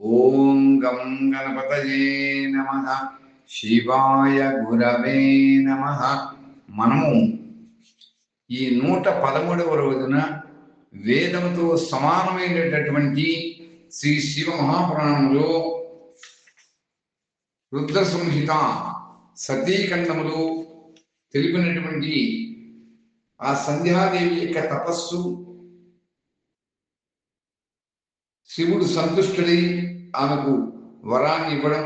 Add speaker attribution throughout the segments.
Speaker 1: ఓం గం గణపతయే నమ. శివాయ గురవే నమ. మనము ఈ నూట పదమూడవ రోజున వేదంతో సమానమైనటువంటి శ్రీ శివ మహాపురాణంలో రుద్ర సంహిత సతీఖండములు తెలిపినటువంటి ఆ సంధ్యాదేవి యొక్క తపస్సు శివుడు సంతుష్టుడై ఆమెకు వరాన్ని ఇవ్వడం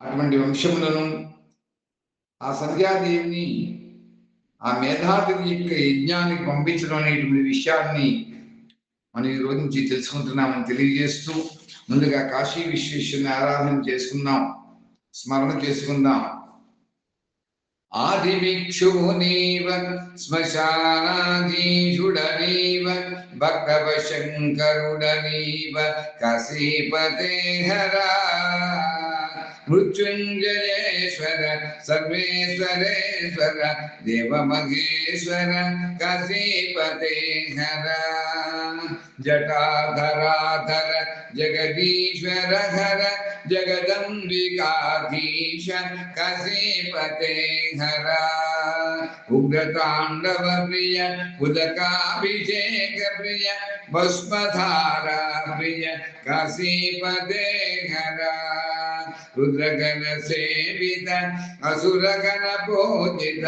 Speaker 1: అటువంటి వంశములను ఆ సంధ్యాదేవిని ఆ మేధాదేవి యొక్క యజ్ఞానికి పంపించడం అనేటువంటి విషయాన్ని మనం ఈ రోజు నుంచి తెలుసుకుంటున్నామని తెలియజేస్తూ ముందుగా కాశీ విశ్వేశ్వరుని ఆరాధన చేసుకుందాం స్మరణ చేసుకుందాం. ఆదిభిక్షునీవ శ్మశానాధీషుడనీవ भक्तवशङ्करुडलीव कसीपते हरा मृत्युञ्जयेश्वर सर्वेश्वरेश्वर, देवमहेश्वर कसीपते हर जटाधराधर, जगदीश्वर हर, जगदम्बिकाधीश कसीपते हर उग्रताण्डव प्रिय उदकाभिषेक प्रिय भस्मधारा प्रिय कसीपते हर रुद्र रुद्रगण सेवित असुरगण पूजित,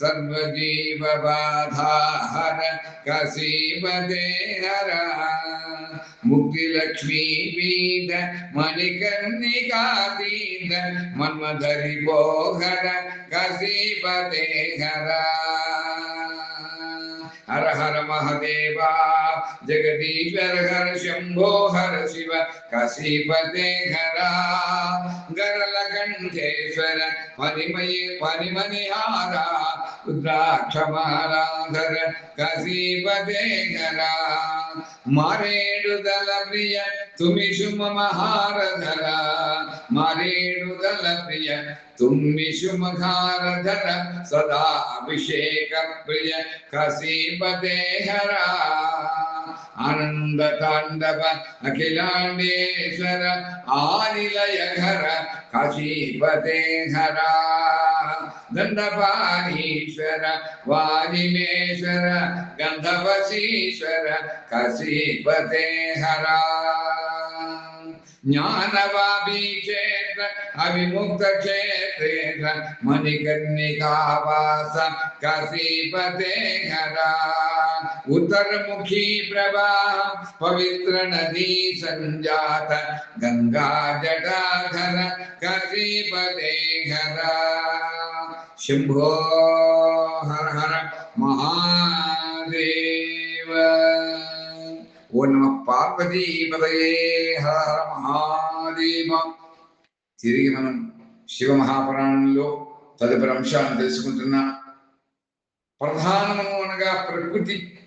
Speaker 1: सर्वजीव बाधाहर कसीम देहर मुक्ति लक्ष्मी पीठ मणिकर्णिकातीत मन्मधरि भोहर कसीम देहर हर हर महादेवा जगदीश्वर हर शंभो हर शिव, कशिपते हरा। गरल कंठेश्वर मणिमय परिमणिहारा रुद्राक्ष महाराधर कशिपते हरा। मारेडु दल प्रिय तुमि शुम महारधर मारेडु दल प्रिय तुम्हें शुम धारधर सदा अभिषेक प्रिय कशिपते हरा। ஆனந்த தாண்டவ அகிலாண்டேஸ்வர ஆனிலயகர கசிபதே ஹரா தண்டபாணீஸ்வர வாணிமேஸ்வர கந்தவசீஸ்வர கசிபதே ஹரா ज्ञानवाभिषेक अभिमुक्त क्षेत्रेश मणिकर्णिकावास कसीपते घरा उत्तरमुखी प्रवाह पवित्र नदी संजात गंगा जटाधर कसीपते घरा शंभो हर हर महादेव। ఓ నమ పార్వతీపదయే హర హర మహాదేవ. తిరిగి మనం శివ మహాపురాణంలో తదుపరి అంశాలను తెలుసుకుంటున్నా ప్రధానము అనగా ప్రకృతి.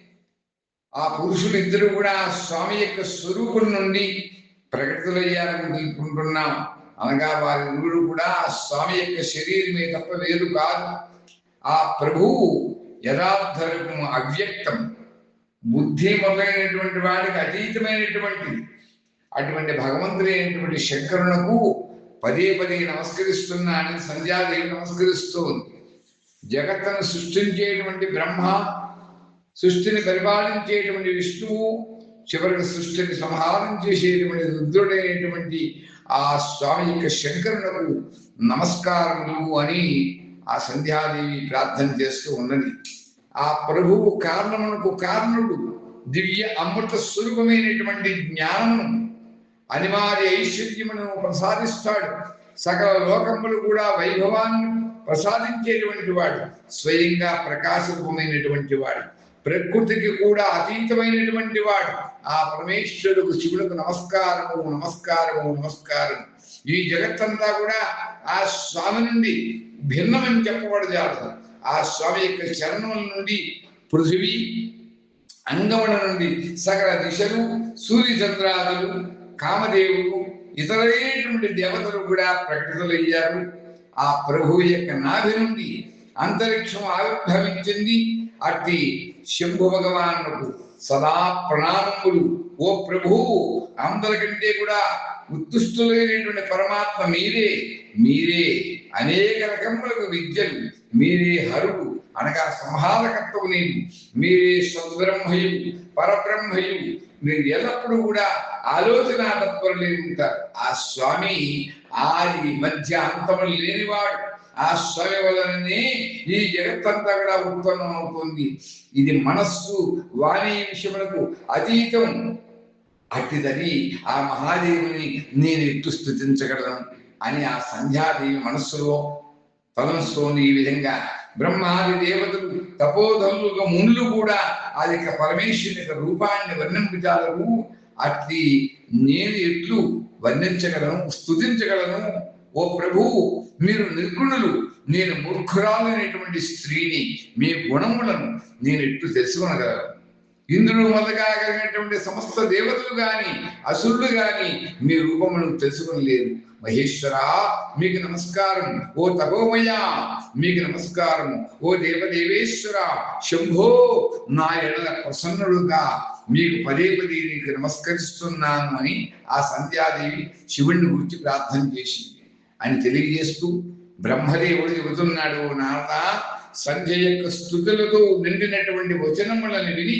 Speaker 1: ఆ పురుషులు ఇద్దరు కూడా స్వామి యొక్క స్వరూపం నుండి ప్రకటితులయ్యారని తెలుపుకుంటున్నాం అనగా వారి ఇరువురు కూడా స్వామి యొక్క శరీరమే తప్ప వేరు కాదు. ఆ ప్రభువు యథార్థ రూపము అవ్యక్తం. బుద్ధి మొదలైనటువంటి వాడికి అతీతమైనటువంటిది. అటువంటి భగవంతుడైనటువంటి శంకరునకు పదే పదే నమస్కరిస్తున్నానని సంధ్యాదేవి నమస్కరిస్తూ ఉంది. జగత్తును సృష్టించేటువంటి బ్రహ్మ సృష్టిని పరిపాలించేటువంటి విష్ణువు చివరికి సృష్టిని సంహారం చేసేటువంటి రుద్రుడైనటువంటి ఆ స్వామి యొక్క శంకరునకు నమస్కారములు అని ఆ సంధ్యాదేవి ప్రార్థన చేస్తూ ఉన్నది. ఆ ప్రభువు కారణమునకు కారణుడు. దివ్య అమృత స్వరూపమైనటువంటి జ్ఞానమును అనివార్య ఐశ్వర్యమును ప్రసాదిస్తాడు. సకల లోకములు కూడా వైభవాన్ని ప్రసాదించేటువంటి వాడు స్వయంగా ప్రకాశరూపమైనటువంటి వాడు ప్రకృతికి కూడా అతీతమైనటువంటి వాడు. ఆ పరమేశ్వరుడు శివుడికి నమస్కారము నమస్కారము నమస్కారం. ఈ జగత్తంతా కూడా ఆ స్వామి నుండి భిన్నమని చెప్పబడజాలదు ఆ స్వామి యొక్క చరణముల నుండి పృథివీ అంగముల నుండి సకల దిశలు సూర్య చంద్రాదులు కామదేవుడు ఇతరైనటువంటి దేవతలు కూడా ప్రకటితులయ్యారు. ఆ ప్రభు యొక్క నాభి నుండి అంతరిక్షం ఆవిర్భవించింది. అట్టి శంభు భగవానుకు సదా ప్రణామములు. ఓ ప్రభువు అందరికంటే కూడా ఉత్తుష్టులైనటువంటి పరమాత్మ మీరే మీరే అనేక రకములకు విద్యలు. మీరే హరుడు అనగా సంహారకర్తవు నేను మీరే సద్బ్రహ్మయు పరబ్రహ్మయు మీరు ఎల్లప్పుడూ కూడా ఆలోచన తత్పరులే ఉంటారు. ఆ స్వామి ఆది మధ్య అంతము లేనివాడు. ఆ స్వామి వలననే ఈ జగత్తంతా కూడా ఉత్పన్నం అవుతుంది ఇది మనస్సు వాణి విషయములకు అతీతం. అట్టిదని ఆ మహాదేవుని నేను ఎత్తు స్థుతించగలను అని ఆ సంధ్యాదేవి మనస్సులో తలంస్తోంది ఈ విధంగా. బ్రహ్మాది దేవతలు తపోధనులుగా మునులు కూడా ఆ యొక్క పరమేశ్వరుని యొక్క రూపాన్ని వర్ణింపజాలరు. అట్లి నేను ఎట్లు వర్ణించగలను స్థుతించగలను ఓ ప్రభు మీరు నిర్గుణులు. నేను మూర్ఖురాలైనటువంటి స్త్రీని మీ గుణములను నేను ఎట్లు తెలుసుకొనగలను? ఇంద్రుడు మొదలగాగలిగినటువంటి సమస్త దేవతలు గాని అసురులు గాని మీ రూపమును తెలుసుకొనలేరు. మహేశ్వర మీకు నమస్కారం. ఓ తపోమయ మీకు నమస్కారం. ఓ దేవదేవేశ్వర శంభో నా ఎడల ప్రసన్నుడుగా మీకు పదే పదే నీకు నమస్కరిస్తున్నాను అని ఆ సంధ్యాదేవి శివుణ్ణి గురించి ప్రార్థన చేసింది. అని తెలియజేస్తూ బ్రహ్మదేవుడు చెబుతున్నాడు "ఓ నారద సంధ్య యొక్క స్థుతులతో నిండినటువంటి వచనములను విని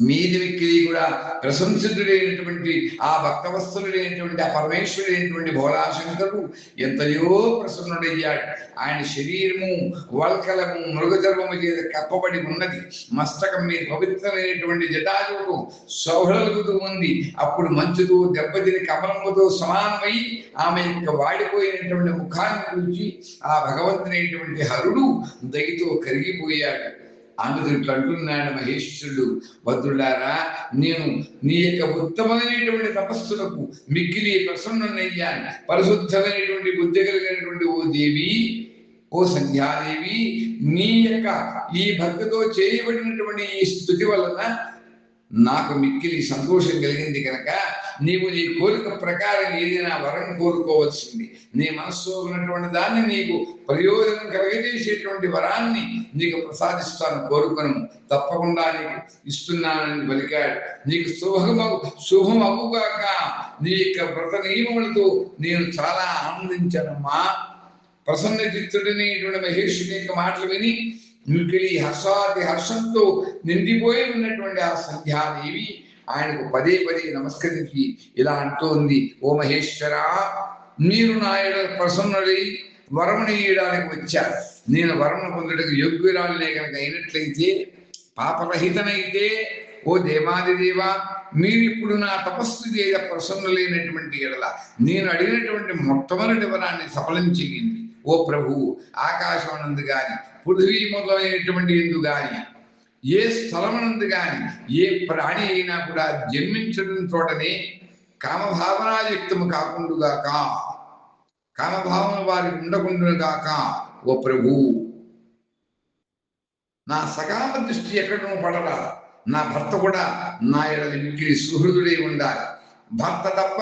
Speaker 1: మీది మిక్కిలి కూడా ప్రశంసితుడైనటువంటి ఆ భక్తవస్తుడైనటువంటి ఆ పరమేశ్వరుడైనటువంటి భోళాశంకరుడు ఎంతయో ప్రసన్నుడయ్యాడు. ఆయన శరీరము వల్కలము మృగచర్మము చేత కప్పబడి ఉన్నది. మస్తకం మీద పవిత్రమైనటువంటి జటాజుడు సౌహలుగుతూ ఉంది. అప్పుడు మంచుతో దెబ్బతిని కమలముతో సమానమై ఆమె యొక్క వాడిపోయినటువంటి ముఖాన్ని గురించి ఆ భగవంతునైనటువంటి హరుడు దగితో కరిగిపోయాడు. ఆమెతో ఇట్లా అంటున్నాడు మహేశ్వరుడు భద్రులారా నేను నీ యొక్క ఉత్తమమైనటువంటి తపస్సులకు మిక్కిలి ప్రసన్నున్నయ్యాను పరిశుద్ధమైనటువంటి బుద్ధి కలిగినటువంటి ఓ దేవి ఓ సంధ్యాదేవి నీ యొక్క ఈ భక్తితో చేయబడినటువంటి ఈ స్థుతి వలన నాకు మిక్కిలి సంతోషం కలిగింది కనుక నీవు నీ కోరిక ప్రకారం ఏదైనా వరం కోరుకోవచ్చింది నీ మనస్సులో ఉన్నటువంటి దాన్ని నీకు ప్రయోజనం కలగజేసేటువంటి వరాన్ని నీకు ప్రసాదిస్తాను కోరుకును. తప్పకుండా నీకు ఇస్తున్నానని పలికాడు. నీకు శుభమగు శుభమగుగాక నీ యొక్క వ్రత నియమములతో నేను చాలా ఆనందించానమ్మా. ప్రసన్న చిత్తుడనేటువంటి మహేషుని యొక్క మాటలు విని మిక్కిలి హర్షాది హర్షంతో నిండిపోయి ఉన్నటువంటి ఆ సంధ్యాదేవి ఆయనకు పదే పదే నమస్కరించి ఇలా అంటోంది ఓ మహేశ్వర మీరు నా ఎడల ప్రసన్నుడై వరముని వచ్చారు. నేను వరమును పొందుటకు యోగ్యురాలనే కనుక అయినట్లయితే పాపరహితనైతే ఓ దేవాది దేవా మీరిప్పుడు నా తపస్సు చేయ ప్రసన్నులైనటువంటి ఎడల నేను అడిగినటువంటి మొట్టమొదటి వరాన్ని సఫలం చేయండి. ఓ ప్రభు ఆకాశమనందు గాని పృథ్వీ మొదలైనటువంటి ఎందు గాని ఏ స్థలమనందు గాని ఏ ప్రాణి అయినా కూడా జన్మించడం చోటనే కామభావనాయుక్తము కాకుండుగాక కామభావన వారికి ఉండకుండుగాక ఓ ప్రభు నా సకామ దృష్టి ఎక్కడనూ పడరా నా భర్త కూడా నా ఎడలి సుహృదుడై ఉండాలి. భర్త తప్ప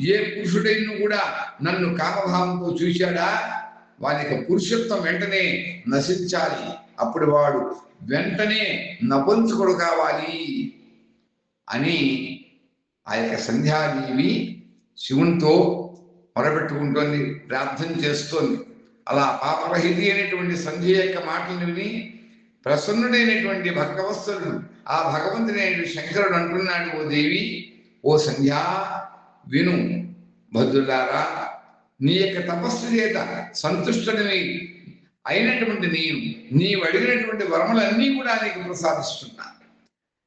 Speaker 1: ఏ పురుషుడైనా కూడా నన్ను కామభావంతో చూశాడా? వానికి పురుషత్వం వెంటనే నశించాలి. అప్పుడు వాడు వెంటనే నపుంసకుడు కావాలి అని ఆ యొక్క సంధ్యాదేవి శివునితో మొరబెట్టుకుంటోంది ప్రార్థన చేస్తోంది. అలా పాపరహితి అనేటువంటి సంధ్య యొక్క మాటలను విని ప్రసన్నుడైనటువంటి భక్తవత్సలుడు ఆ భగవంతుడైన శంకరుడు అంటున్నాడు ఓ దేవి ఓ సంధ్యా విను భద్రులారా నీ యొక్క తపస్సు చేత సంతుష్టడిని అయినటువంటి నేను నీవు అడిగినటువంటి వరములన్నీ కూడా నీకు ప్రసాదిస్తున్నా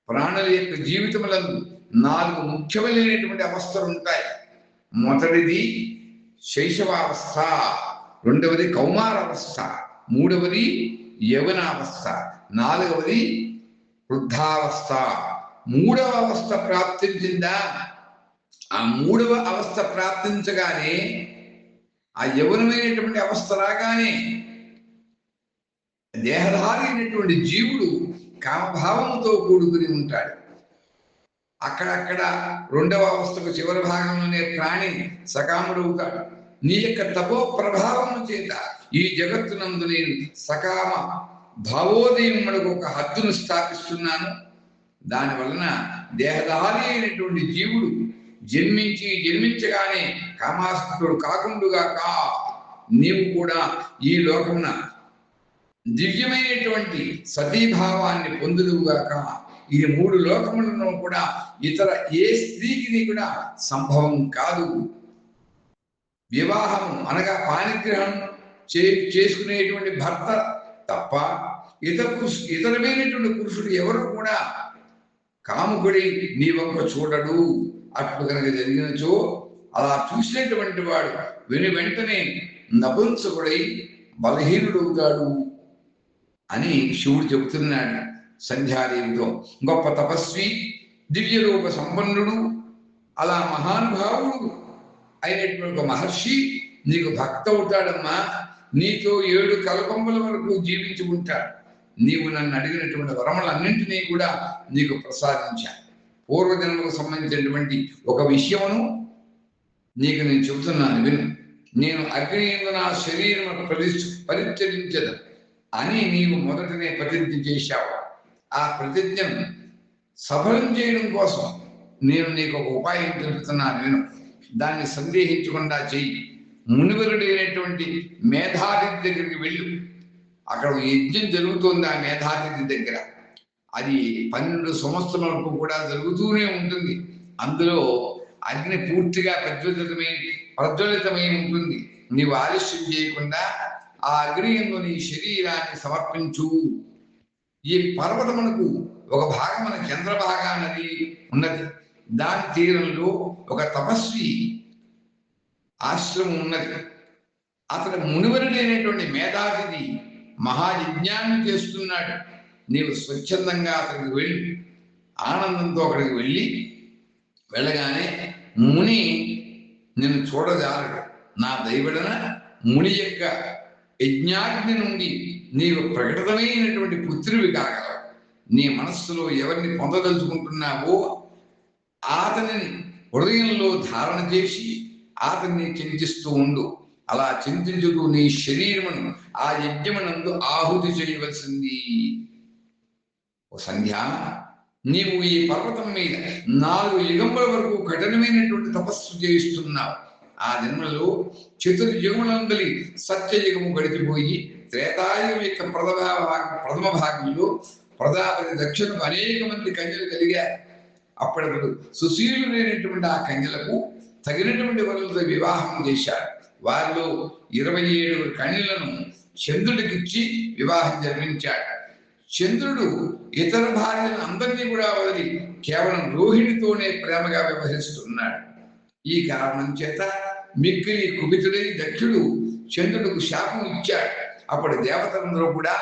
Speaker 1: ప్రాణుల యొక్క జీవితములందు నాలుగు ముఖ్యమైనటువంటి అవస్థలు ఉంటాయి. మొదటిది శైశవావస్థ రెండవది కౌమారావస్థ మూడవది యవనావస్థ నాలుగవది వృద్ధావస్థ. మూడవ అవస్థ ప్రాప్తించిందా? ఆ మూడవ అవస్థ ప్రాప్తించగానే ఆ యవనమైనటువంటి అవస్థ రాగానే దేహధారైనటువంటి జీవుడు కామభావంతో కూడుకుని ఉంటాడు. అక్కడక్కడ రెండవ అవస్థకు చివరి భాగంలోనే ప్రాణి సకాముడవుతాడు నీ యొక్క తపో ప్రభావము చేత ఈ జగత్తునందు నేను సకామ భావోదయం ఒక హద్దును స్థాపిస్తున్నాను. దాని వలన దేహదారి అయినటువంటి జీవుడు జన్మించి జన్మించగానే కామాసక్తుడు కా నీవు కూడా ఈ లోకమున దివ్యమైనటువంటి సతీభావాన్ని పొందుదువుగాక ఇది మూడు లోకములను కూడా ఇతర ఏ స్త్రీకి కూడా సంభవం కాదు. వివాహం అనగా పానిగ్రహం చే చేసుకునేటువంటి భర్త తప్ప ఇతర పురుషు ఇతరమైనటువంటి పురుషుడు ఎవరు కూడా కాముకుడి నీ ఒక్క చూడడు. అట్లు కనుక జరిగినచో అలా చూసినటువంటి వాడు విని వెంటనే నపుంసకుడై బలహీనుడవుతాడు అని శివుడు చెబుతున్నాడు సంధ్యాదేవితో. గొప్ప తపస్వి దివ్యరూప సంపన్నుడు అలా మహానుభావుడు అయినటువంటి ఒక మహర్షి నీకు భక్త అవుతాడమ్మా. నీతో ఏడు కల్పముల వరకు జీవించి ఉంటాడు. నీవు నన్ను అడిగినటువంటి వరములన్నింటినీ కూడా నీకు ప్రసాదించాను. పూర్వజన్మకు సంబంధించినటువంటి ఒక విషయమును నీకు నేను చెబుతున్నాను విను. నేను అగ్ని నా శరీరం ప్రతి పరిత్యజించదు అని నీవు మొదటనే ప్రతిజ్ఞ చేశావు. ఆ ప్రతిజ్ఞను సఫలం చేయడం కోసం నేను నీకు ఒక ఉపాయం తెలుపుతున్నాను విను. దాన్ని సందేహించకుండా చెయ్యి. మునివరుడైనటువంటి మేధాతిథి దగ్గరికి వెళ్ళు. అక్కడ యజ్ఞం జరుగుతుంది ఆ మేధాతిథి దగ్గర. అది పన్నెండు సంవత్సరాలకు వరకు కూడా జరుగుతూనే ఉంటుంది. అందులో అగ్ని పూర్తిగా ప్రజ్వలితమై ప్రజ్వలితమై ఉంటుంది. నీవు ఆలస్యం చేయకుండా ఆ అగ్నియంలో నీ శరీరాన్ని సమర్పించు. ఈ పర్వతమునకు ఒక భాగమున చంద్రభాగా నది ఉన్నది. దాని తీరంలో ఒక తపస్వి ఆశ్రమం ఉన్నది. అతడు మునివరుడైనటువంటి మేధావిది మహాయజ్ఞాన్ని చేస్తున్నాడు. నీవు స్వచ్ఛందంగా అతనికి వెళ్ళి ఆనందంతో అక్కడికి వెళ్ళి వెళ్ళగానే ముని నిన్ను చూడజాలడు. నా దైవడన ముని యొక్క యజ్ఞాగ్ని నుండి నీవు ప్రకటితమైనటువంటి పుత్రువి కాగలవు. నీ మనస్సులో ఎవరిని పొందదలుచుకుంటున్నావో అతనిని హృదయంలో ధారణ చేసి అతన్ని చింతిస్తూ ఉండు. అలా చింతించుతూ నీ శరీరమును ఆ యజ్ఞమునందు ఆహుతి చేయవలసింది. ఓ సంధ్య నీవు ఈ పర్వతం మీద నాలుగు యుగముల వరకు కఠినమైనటువంటి తపస్సు చేయిస్తున్నావు. ఆ జన్మలో చతుర్యుగములందలి సత్యయుగము గడిచిపోయి త్రేతాయుగం యొక్క ప్రథమ ప్రథమ భాగంలో ప్రజాపతి దక్షిణకు అనేక మంది కన్యలు కలిగారు. అప్పటికప్పుడు సుశీలుడైనటువంటి ఆ కన్యలకు తగినటువంటి వరులతో వివాహం చేశాడు వారిలో ఇరవై ఏడు కన్యలను చంద్రుడికిచ్చి వివాహం జరిపించాడు. చంద్రుడు ఇతర భార్యలను అందరినీ కూడా వదిలి కేవలం రోహిణితోనే ప్రేమగా వ్యవహరిస్తున్నాడు. ఈ కారణం చేత మిక్కిలి కుపితుడై దక్షుడు చంద్రుడికి శాపం ఇచ్చాడు. అప్పుడు దేవతలందరూ కూడా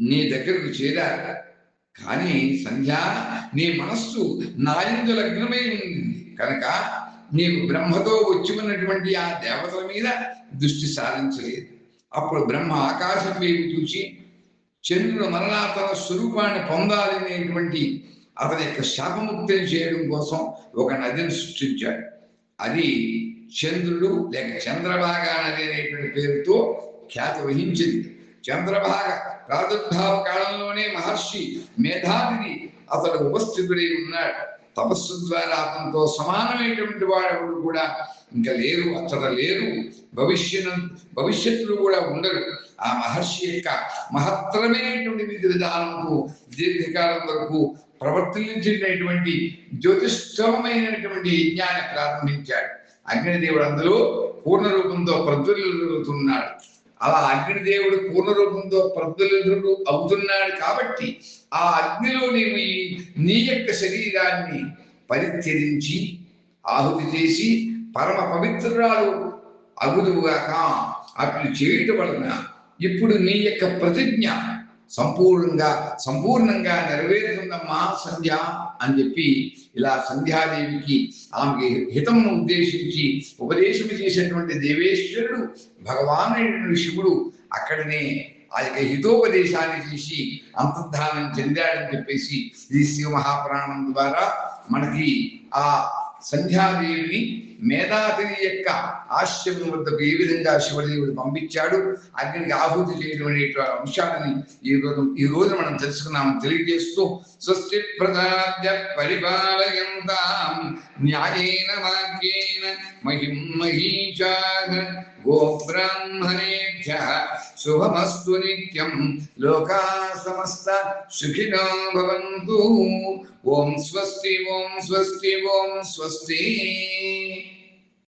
Speaker 1: నీ దగ్గరకు చేరారు. కానీ సంధ్య నీ మనస్సు నాయందు లగ్నమై ఉంది. కనుక నీకు బ్రహ్మతో వచ్చి ఉన్నటువంటి ఆ దేవతల మీద దృష్టి సారించలేదు. అప్పుడు బ్రహ్మ ఆకాశం వైపు చూసి చంద్రుడు మరలా తన స్వరూపాన్ని పొందాలనేటువంటి అతని యొక్క శాపముక్తిని చేయడం కోసం ఒక నదిని సృష్టించాడు. అది చంద్రుడు లేక చంద్రభాగ నది అనేటువంటి పేరుతో ఖ్యాతి వహించింది. చంద్రభాగ ప్రాదుర్భావ కాలంలోనే మహర్షి మేధావిని అతడు ఉపస్థితుడై ఉన్నాడు. తపస్సు ద్వారా అతనితో సమానమైనటువంటి వాడెవడు కూడా ఇంకా లేరు అతడ లేరు. భవిష్యత్ భవిష్యత్తులో కూడా ఉండరు ఆ మహర్షి యొక్క మహత్తరమైనటువంటి విధి విధానంకు దీర్ఘకాలం వరకు ప్రవర్తించినటువంటి జ్యోతిష్టమైనటువంటి యజ్ఞాన్ని ప్రారంభించాడు. అగ్నిదేవుడు అందులో పూర్ణ రూపంతో ప్రజ్వలుతున్నాడు అలా అగ్నిదేవుడు పూర్ణ రూపంతో ప్రజ్వలుడు అవుతున్నాడు కాబట్టి ఆ అగ్నిలో నీవు నీ యొక్క శరీరాన్ని పరిత్యజించి ఆహుతి చేసి పరమ పవిత్రురాలు అగుదువుగాక. అట్లు చేయటం వలన ఇప్పుడు నీ యొక్క ప్రతిజ్ఞ సంపూర్ణంగా సంపూర్ణంగా నెరవేరుతుందమ్మా సంధ్య అని చెప్పి ఇలా సంధ్యాదేవికి ఆమెకి హితమును ఉద్దేశించి ఉపదేశం చేసినటువంటి దేవేశ్వరుడు భగవాను శివుడు అక్కడనే ఆ యొక్క హితోపదేశాన్ని చేసి అంతర్ధానం చెందాడని చెప్పేసి ఈ శివ మహాపురాణం ద్వారా మనకి ఆ సంధ్యాదేవిని మేధాతిరి యొక్క ఆశ్రమం వద్దకు ఏ విధంగా శివదేవుడు పంపించాడు అగ్నికి ఆహుతి చేయడం అనేటువంటి అంశాలని ఈ రోజు ఈ రోజు మనం తెలుసుకున్నాం తెలియజేస్తూ స్వస్తి ప్రజాభ్య పరిపాలయంతాం. న్యాయేన వాక్యేన మహిం మహీషాః గోబ్రాహ్మణేభ్య శుభమస్తు నిత్యం. లోకా సమస్త సుఖినో భవంతు. ఓం స్వస్తి ఓం స్వస్తి ఓం స్వస్తి.